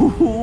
Ooh.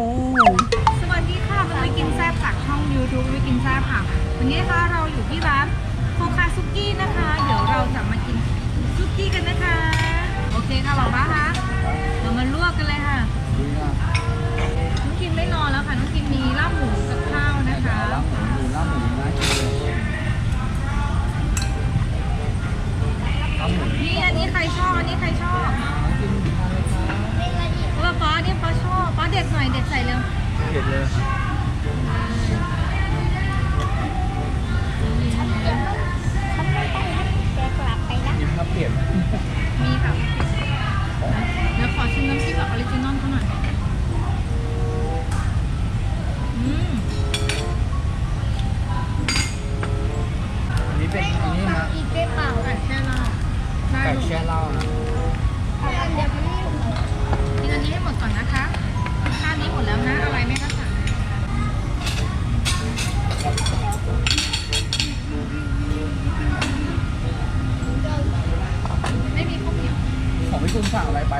ุณสั่งอะไรไป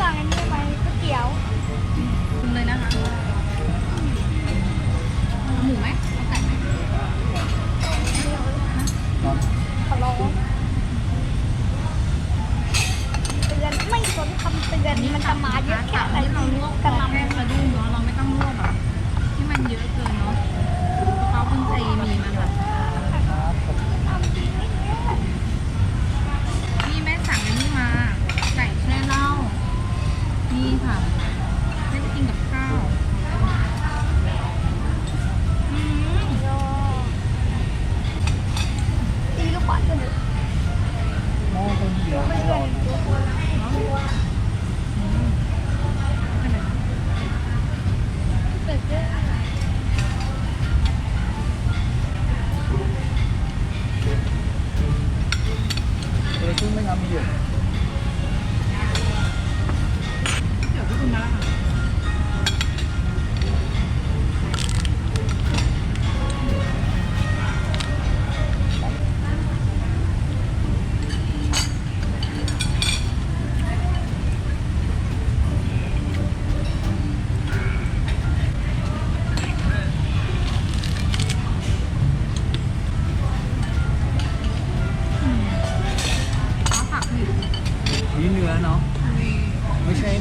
สั่งอันนี้ไปก๋วยเตี๋ยวคุณเลยนะคะหมูไหมเอาไก่ไหมขอร้อเตือนไม่สนคำเตือนมันจะมาเยอะแค่ไหนกระมาแม่มาดู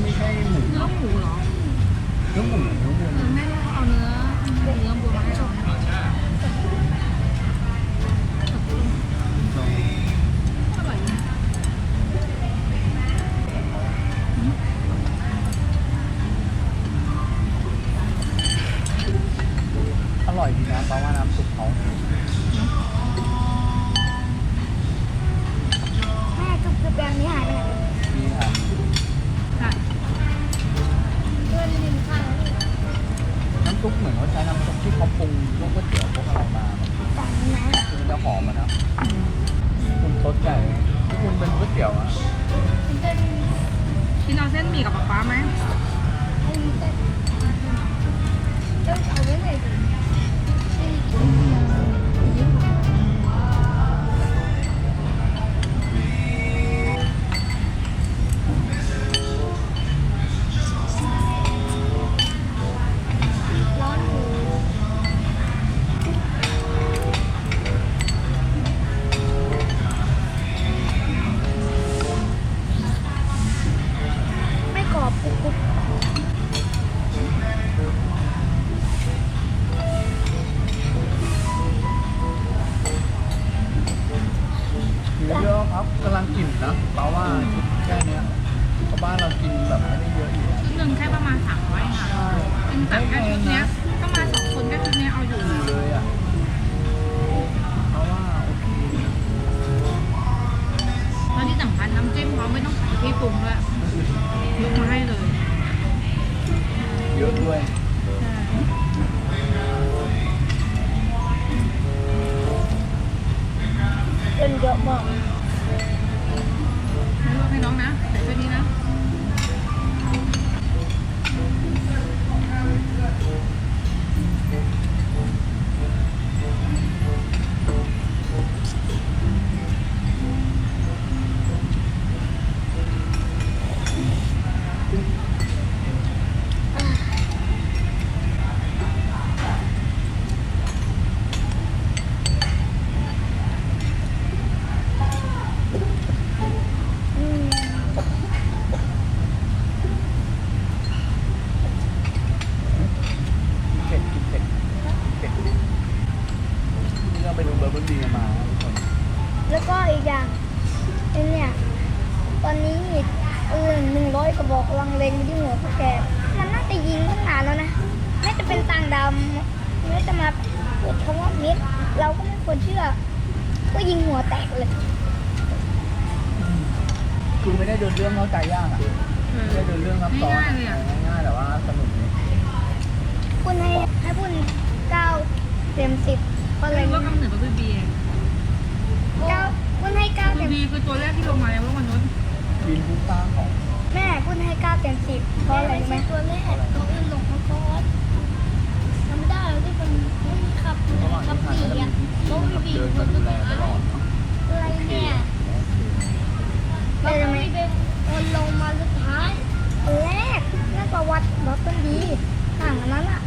ไม่ใช่หมูเนื้อหมูหรอเนื้อหมูเนื้อวัว แม่เอาเนื้อเนื้อบัวมาให้เราำน่าจะมาเปิดคำว่ามิดเราก็ไม่ควรเชื่อ ก็ยิงหัวแตกเลยคือไม่ได้เดินเรื่องเข้าใจยากอะไม่ได้เดินเรื่องซับซ้อนง่ายๆเลยอะ ง่ายๆแต่ว่าสนุกดีคุณให้ให้คุณเก้าเต็มสิบก็เลเรียยกว่ากำเนิดเป็นบีบีเก้าคุณให้เก้าบีเต็มบีคือตัวแรกที่ลงมาในโลกมนุษย์บินผู้สร้างของแม่คุณให้เก้าเต็มสิบเพราะอะไรรู้ไหมตัวแรกตัวอื่นลงมาก่อนทำไม่ได้แล้วที่มันไม่มี ขับระหว่างขับที่ทานสี่ก็จะมีอะพี่ๆแบบเดินมาดูแลตลอดเนาะอะไรเนี่ยแล้วทำไมเป็นคนลงมาสุดท้ายแรกน่าประวัติบอกต้นดีต่างกันนั้นอะ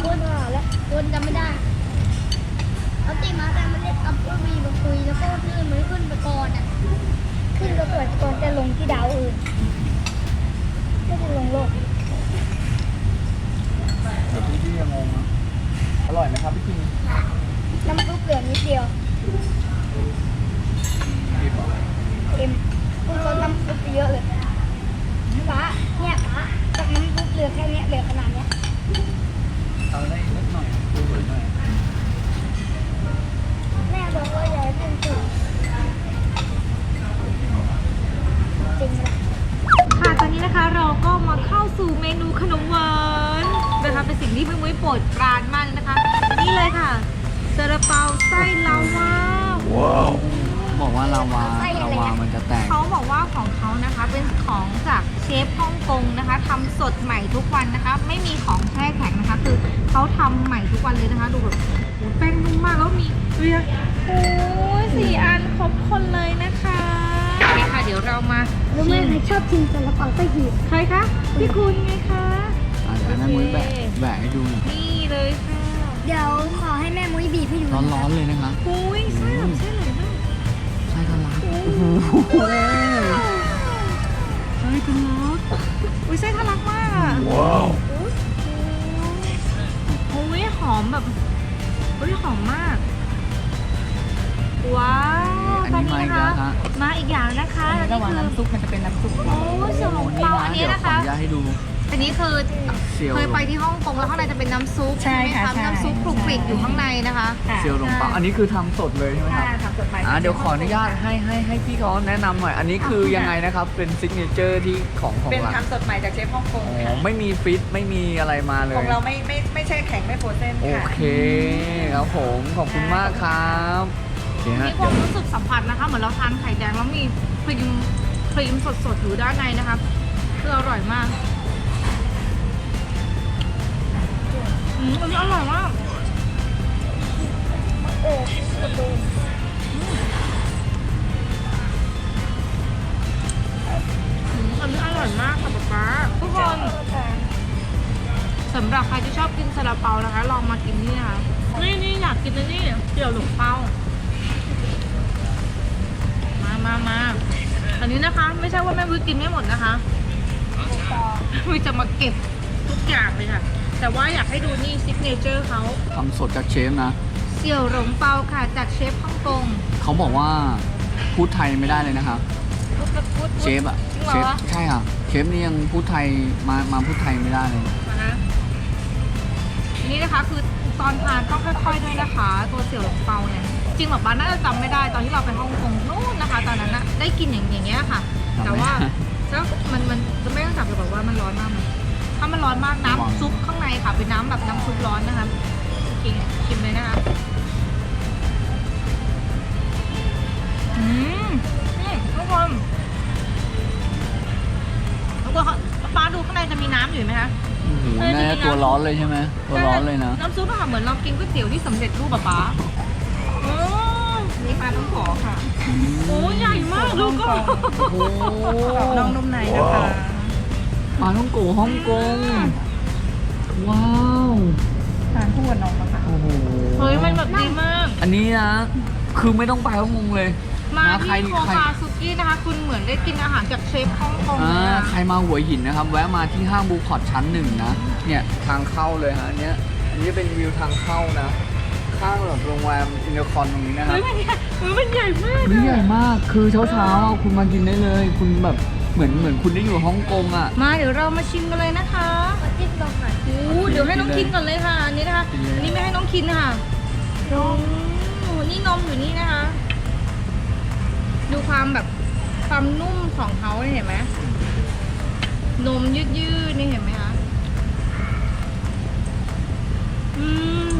คุณว่าแล้วคุณจำไม่ได้เอาตีมาแต่มันเรียกอัพเปอร์วีมาคุยแล้วก็ขึ้นมันขึ้นไปก่อนอะ ขึ้นก็เกิดก่อนจะลงที่ดาวอื่นไม่ได้ลงโลก เดี๋ยวพี่ๆยังงงนะอร่อยไหมครับพี่คิง น้ำซุปเหลือนิดเดียว พี่บอก เอ็มคุณลดน้ำซุ ปไปเยอะเลยป้าเนี่ยป้าจากน้ำซุปเหลือแค่เนี้ยเหลือขนาดเนี้ยเอาได้อีกนิดหน่อยดูสวยหน่อยแม่บอกว่าอย่าให้เป็นจุดจริงไหมค่ะตอนนี้นะคะเราก็มาเข้าสู่เมนูขนมหวานนะคะเป็นสิ่งที่พี่มุ้ยโปรดปรานมากเลยนะคะ นี่เลยค่ะซาลาเปาไส้ลาวาบอกว่าลาวาลาวามันจะแตก เขาบอกว่าของ เขานะคะเป็นของจากเชฟฮ่องกงนะคะทำสดใหม่ทุกวันนะคะ ไม่มีของแช่แข็งนะคะ คือเขาทำใหม่ทุกวันเลยนะคะ ดูแบบโอ้แป้งนุ่มมากแล้วมีเรียกโอ้ยสี่อันครบคนเลยนะคะโอเคค่ะเดี๋ยวเรามารู้ไหมชิมใครชอบกินซาลาเปาไส้หีบใครคะพี่คุณไงคะอะเดี๋ยวให้แม่มุ้ยแบะแบะให้ดูหน่อยนี่เลยค่ะเดี๋ยวขอให้แม่มุ้ยบีบให้ดูร้อนๆเลยนะคะอุ้ยไส้แบบไส้ไหลมากใช่ทะลักโอ้โห ไส้ทะลักอุ้ยไส้ทะลักมากอะว้าวโอ้ยหอมแบบอุ้ยหอมมาก ว้าวอันนี้มาอีกแล้วตฮะมาอีกอย่างนะคะระหว่างน้ำซุปมันจะเป็นน้ำซุปโอ้ยเสี่ยวหลงเปาอันนี้เดี๋ยวนะขอคะอนุญาตให้ดู อันนี้คือเซียวเคยไปที่ฮ่องกงแล้วข้างในจะเป็นน้ำซุปใช่ไหมค่ะคะใช่น้ำซุปคลุกคลิกอยู่ข้างในนะคะ ค่ะเซียวหลงเปาอันนี้คือทำสดเลยใช่ไหมครับค่ะทำสดใหม่อ่าเดี๋ยวขออนุญาตให้ให้ให้พี่เขาแนะนำหน่อย อันนี้คือยังไงนะครับ เป็นซิกเนเจอร์ที่ของของเป็นร้านทำสดใหม่จากเชฟฮ่องกงอ๋ค่ะอไม่มีฟิตไม่มีอะไรมาเลขอย งเราไม่ไม่ไม่ใช่แข็งไม่โฟรเซนโอค่ะ เคครับผมขอบคุณมากครับโอเคฮะมีความรู้สึกสัมผัสนะคะ เหมือนเราทานไข่แดงแล้วมีครีมครีมสดๆอยู่ด้านในนะคะคืออร่อยมาก อืมอันนี้อร่อยมากเออสตูนอืมอันนี้อร่อยมากค่ะป๊าป๊าทุกคน สำหรับใครที่ชอบกินซาลาเปานะคะ ลองมากินนี่นะคะนี่นี่อยากกินนะนี่เตี๋ยวหลงเปามามามาอันนี้นะคะ ไม่ใช่ว่าแม่วิกินไม่หมดนะคะวิจะมาเก็บทุกอย่างเลยค่ะ แต่ว่าอยากให้ดูนี่ซิกเนเจอร์เขาทำสดจากเชฟนะ เสี่ยวหลงเปาค่ะ จากเชฟฮ่องกงเขาบอกว่าพูดไทยไม่ได้เลยนะครับพูดพูดพูดเชฟอะจริงเชเหรฟอใช่ค่ะเชฟนี่ยังพูดไทยมามาพูดไทยไม่ได้เลยนะคะนี่นะคะคือตอนทานต้องค่อยๆด้วยนะคะ ตัวเสี่ยวหลงเปาเนี่ยจริงแบบบ้านน่าจะจำไม่ได้ตอนที่เราไปฮ่องกงนู่นนะคะ ตอนนั้นอะได้กินอย่างอย่างเงี้ยค่ะแต่ว่าแล้วมันมันจะไม่ต้องจับเลยบอกว่ามันร้อนมากไหม ถ้ามันร้อนมากน้ำซุปข้างในค่ะเป็นน้ำแบบน้ำซุปร้อนนะคะกินกินเลยนะคะอืมอืมทุกคนทุกคนป้าดูข้างในจะมีน้ำอยู่ไหมคะโอ้โหน่าจะตัวร้อนเลยใช่ไหมตัวร้อนเลยนะน้ำซุปอะค่ะเหมือนเรากินก๋วยเตี๋ยวที่สำเร็จรูปอะป๊าโอ้นี่ปลาต้องขอค่ะโหใหญ่มากดูก็โอ้โหกรอบนอกนุ่มในนะคะ ปลาท่องโกฮ่องกง ว้าว ทานคู่กับนมอะค่ะโอ้โห เฮ้ยมันแบบดีมาก อันนี้นะ คือไม่ต้องไปฮ่องกงเลยมานะใครที่โคใคร คาซุกี้นะคะ คุณเหมือนได้กินอาหารจากเชฟฮ่องกงอ่าเลยอะใครมาหัวหินนะครับ แวะมาที่ห้างบูพอร์ตชั้นหนึ่งนะ เนี่ยทางเข้าเลยฮะอันเนี้ยอันนี้เป็นวิวทางเข้านะ ข้างแบบโรงแรมอินเตอร์คอนตรงนี้นะครัเฮ้บยมันใหญ่เฮ้ยมันใหญ่มากนี่ใหญ่มากคือเช้าเช้าๆอะคุณมากินได้เลย คุณแบบ เหมือนเหมือนคุณได้อยู่ฮ่องกงอะ มาเดี๋ยวเรามาชิมกันเลยนะคะมาจิ้มลงหน่อยโอ้เดี๋ยวให้น้องคินก่อนเลยค่ะอันนี้นะคะกินเลยอันนี้ไม่ให้น้องคินค่ะลงโอ้นี่นมอยู่นี่นะคะ ดูความแบบความนุ่มของเขาเนี่ยเห็นไหมนมยืดๆนี่เห็นไหมคะอืม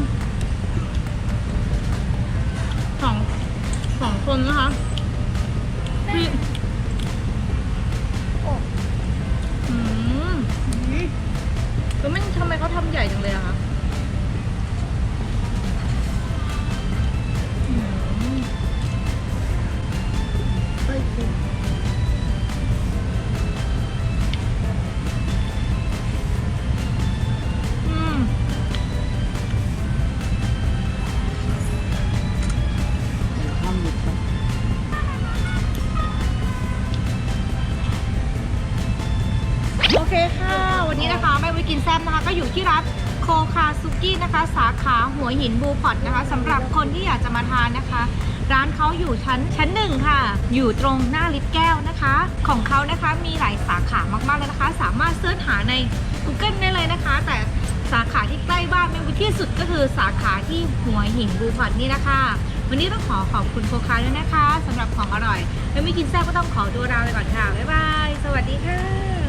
สองสองคนนะคะพี่ ทำไมเขาทำใหญ่จังเลยอะคะ โอเคค่ะ วันนี้นะคะแม่วิกินแซมนะคะ ก็อยู่ที่ร้านโคคาซุกี้นะคะ สาขาหัวหินบูพอตนะคะสำหรับคนที่อยากจะมาทานนะคะ ร้านเขาอยู่ชั้นชั้นหนึ่งค่ะ อยู่ตรงหน้าลิฟต์แก้วนะคะ ของเขานะคะมีหลายสาขามากๆเลยนะคะ สามารถเสิร์ชหาใน Google ได้เลยนะคะ แต่สาขาที่ใกล้บ้านแม่วิที่สุดก็คือสาขาที่หัวหินบูพอตนี่นะคะ วันนี้ต้องขอขอบคุณโคคาด้วยนะคะสำหรับของอร่อยแม่วิกินแซมก็ต้องขอตัวลาไปก่อนค่ะบ๊ายบายสวัสดีค่ะ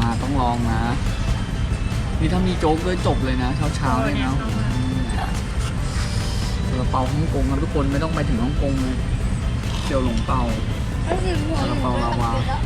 มาต้องลองนะ นี่ถ้ามีโจ๊กด้วยจบเลยนะ เช้าเช้าๆเลยนะเออเนี่ยซาลาเปาฮ่องกงนะทุกคนไม่ต้องไปถึงฮ่องกงเลยเสี่ยวหลงเปาไอ้สิหัวซาลาเปาลาวาแล้ว